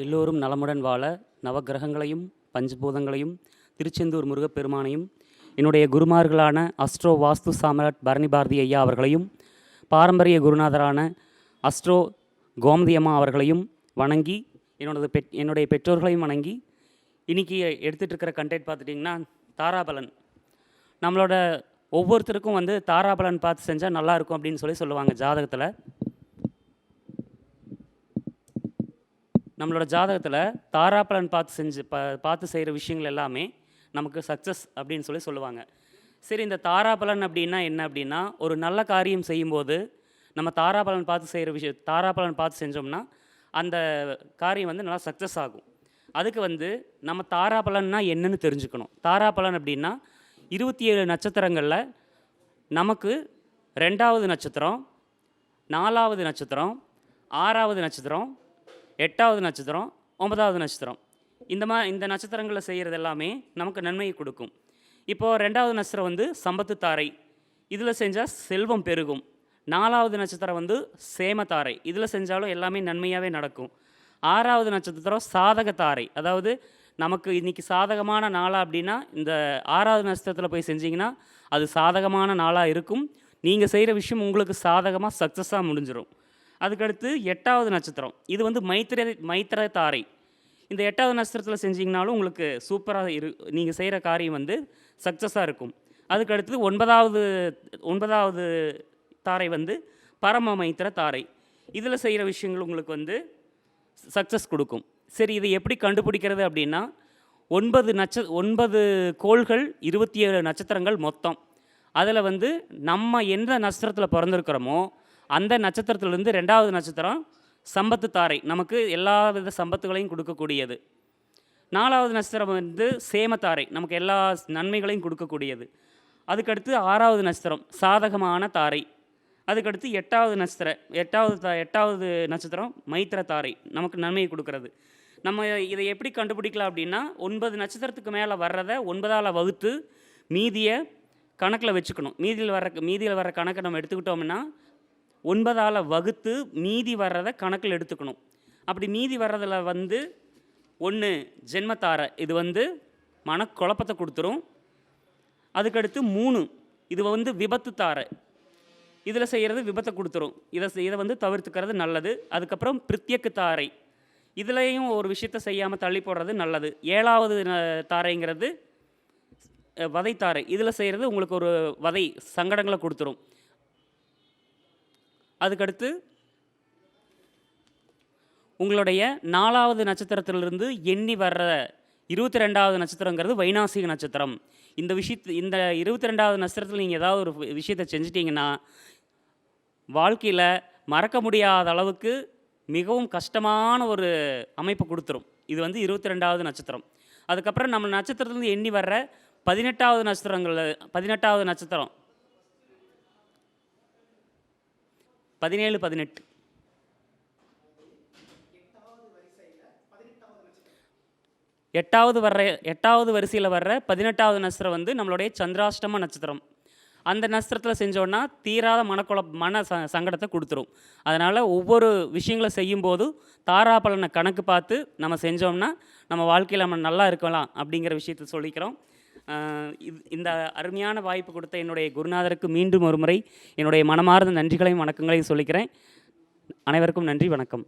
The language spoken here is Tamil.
எல்லோரும் நலமுடன் வாழ நவக்கிரகங்களையும் பஞ்சபூதங்களையும் திருச்செந்தூர் முருகப்பெருமானையும் என்னுடைய குருமார்களான அஸ்ட்ரோ வாஸ்து சாம்ராட் பரணி பாரதி ஐயா அவர்களையும் பாரம்பரிய குருநாதரான அஸ்ட்ரோ கோமதி அம்மா அவர்களையும் வணங்கி என்னோடது பெட் என்னுடைய பெற்றோர்களையும் வணங்கி இன்றைக்கி எடுத்துகிட்டு இருக்கிற கண்டென்ட் பார்த்துட்டிங்கன்னா தாராபலன். நம்மளோட ஒவ்வொருத்தருக்கும் வந்து தாராபலன் பார்த்து செஞ்சால் நல்லாயிருக்கும் அப்படின்னு சொல்லி சொல்லுவாங்க ஜாதகத்தில். நம்மளோட ஜாதகத்தில் தாராப்பலன் பார்த்து செஞ்சு ப பார்த்து செய்கிற விஷயங்கள் எல்லாமே நமக்கு சக்ஸஸ் அப்படின்னு சொல்லி சொல்லுவாங்க. சரி இந்த தாராபலன் அப்படின்னா என்ன அப்படின்னா ஒரு நல்ல காரியம் செய்யும்போது நம்ம தாராபலன் பார்த்து செய்கிற விஷயம் தாராபலன் பார்த்து செஞ்சோம்னா அந்த காரியம் வந்து நல்லா சக்ஸஸ் ஆகும். அதுக்கு வந்து நம்ம தாராபலன்னா என்னன்னு தெரிஞ்சுக்கணும். தாராபலன் அப்படின்னா இருபத்தி ஏழு நட்சத்திரங்களில் நமக்கு ரெண்டாவது நட்சத்திரம் நாலாவது நட்சத்திரம் ஆறாவது நட்சத்திரம் எட்டாவது நட்சத்திரம் ஒன்பதாவது நட்சத்திரம். இந்த மா இந்த நட்சத்திரங்களில் செய்கிறது எல்லாமே நமக்கு நன்மையை கொடுக்கும். இப்போது ரெண்டாவது நட்சத்திரம் வந்து சம்பத்து தாரை. இதில் செஞ்சால் செல்வம் பெருகும். நாலாவது நட்சத்திரம் வந்து சேமத்தாரை இதில் செஞ்சாலும் எல்லாமே நன்மையாகவே நடக்கும். ஆறாவது நட்சத்திரம் சாதக தாரை. அதாவது நமக்கு இன்றைக்கி சாதகமான நாளாக அப்படின்னா இந்த ஆறாவது நட்சத்திரத்தில் போய் செஞ்சீங்கன்னா அது சாதகமான நாளாக இருக்கும். நீங்கள் செய்கிற விஷயம் உங்களுக்கு சாதகமாக சக்ஸஸாக முடிஞ்சிடும் அதுக்கடுத்து எட்டாவது நட்சத்திரம். இது வந்து மைத்திர மைத்திர தாரை இந்த எட்டாவது நட்சத்திரத்தில் செஞ்சீங்கனாலும் உங்களுக்கு சூப்பராக இரு நீங்கள் செய்கிற காரியம் வந்து சக்ஸஸாக இருக்கும். அதுக்கடுத்து ஒன்பதாவது ஒன்பதாவது தாரை வந்து பரம மைத்திர தாரை. இதில் செய்கிற விஷயங்கள் உங்களுக்கு வந்து சக்ஸஸ் கொடுக்கும். சரி இதை எப்படி கண்டுபிடிக்கிறது அப்படின்னா ஒன்பது நட்ச ஒன்பது கோள்கள் இருபத்தி ஏழு நட்சத்திரங்கள் மொத்தம். அதில் வந்து நம்ம எந்த நட்சத்திரத்தில் பிறந்திருக்கிறோமோ அந்த நட்சத்திரத்திலிருந்து ரெண்டாவது நட்சத்திரம் சம்பத்து தாரை நமக்கு எல்லா வித சம்பத்துகளையும் கொடுக்கக்கூடியது. நாலாவது நட்சத்திரம் வந்து சேமத்தாரை. நமக்கு எல்லா நன்மைகளையும் கொடுக்கக்கூடியது. அதுக்கடுத்து ஆறாவது நட்சத்திரம் சாதகமான தாரை. அதுக்கடுத்து எட்டாவது நட்சத்திரம் எட்டாவது தா எட்டாவது நட்சத்திரம் மைத்திர தாரை நமக்கு நன்மையை கொடுக்கறது. நம்ம இதை எப்படி கண்டுபிடிக்கலாம் அப்படின்னா ஒன்பது நட்சத்திரத்துக்கு மேலே வர்றதை ஒன்பதால் வகுத்து மீதியை கணக்கில் வச்சுக்கணும். மீதியில் வர்ற மீதியில் வர்ற கணக்கை நம்ம எடுத்துக்கிட்டோம்னா ஒன்பதால் வகுத்து மீதி வர்றதை கணக்கில் எடுத்துக்கணும். அப்படி மீதி வர்றதில் வந்து ஒன்று ஜென்மத்தாரை இது வந்து மனக்குழப்பத்தை கொடுத்துரும். அதுக்கடுத்து மூணு இது வந்து விபத்து தாரை இதில் செய்கிறது விபத்தை கொடுத்துரும். இதை இதை வந்து தவிர்த்துக்கிறது நல்லது. அதுக்கப்புறம் பிரித்யக்கு தாரை இதுலேயும் ஒரு விஷயத்தை செய்யாமல் தள்ளி போடுறது நல்லது. ஏழாவது தாரைங்கிறது வதை தாரை இதில் செய்கிறது உங்களுக்கு ஒரு வதை சங்கடங்களை கொடுத்துரும். அதுக்கடுத்து உங்களுடைய நாலாவது நட்சத்திரத்திலிருந்து எண்ணி வர்ற இருபத்தி ரெண்டாவது நட்சத்திரங்கிறது வைநாசிக நட்சத்திரம். இந்த விஷயத்து இந்த இருபத்தி ரெண்டாவது நட்சத்திரத்தில் நீங்கள் ஏதாவது ஒரு விஷயத்தை செஞ்சிட்டிங்கன்னா வாழ்க்கையில் மறக்க முடியாத அளவுக்கு மிகவும் கஷ்டமான ஒரு அமைப்பை கொடுத்துரும். இது வந்து இருபத்தி ரெண்டாவது நட்சத்திரம். அதுக்கப்புறம் நம்ம நட்சத்திரத்துலேருந்து எண்ணி வர்ற பதினெட்டாவது நட்சத்திரங்கள் பதினெட்டாவது நட்சத்திரம். பதினேழு பதினெட்டு. எட்டாவது வர்ற எட்டாவது வரிசையில் வர்ற பதினெட்டாவது நட்சத்திரம் வந்து நம்மளுடைய சந்திராஷ்டம நட்சத்திரம். அந்த நட்சத்திரத்தில் செஞ்சோன்னா தீராத மனக்குழ மன ச சங்கடத்தை கொடுத்துரும். அதனால் ஒவ்வொரு விஷயங்களை செய்யும்போது தாராபலனை கணக்கு பார்த்து நம்ம செஞ்சோம்னா நம்ம வாழ்க்கையில் நம்ம நல்லா இருக்கலாம் அப்படிங்கிற விஷயத்தை சொல்லிக்கிறோம். இந்த அருமையான வாய்ப்பு கொடுத்த என்னுடைய குருநாதருக்கு மீண்டும் ஒருமுறை என்னுடைய மனமார்ந்த நன்றிகளையும் வணக்கங்களையும் சொல்லிக்கிறேன். அனைவருக்கும் நன்றி வணக்கம்.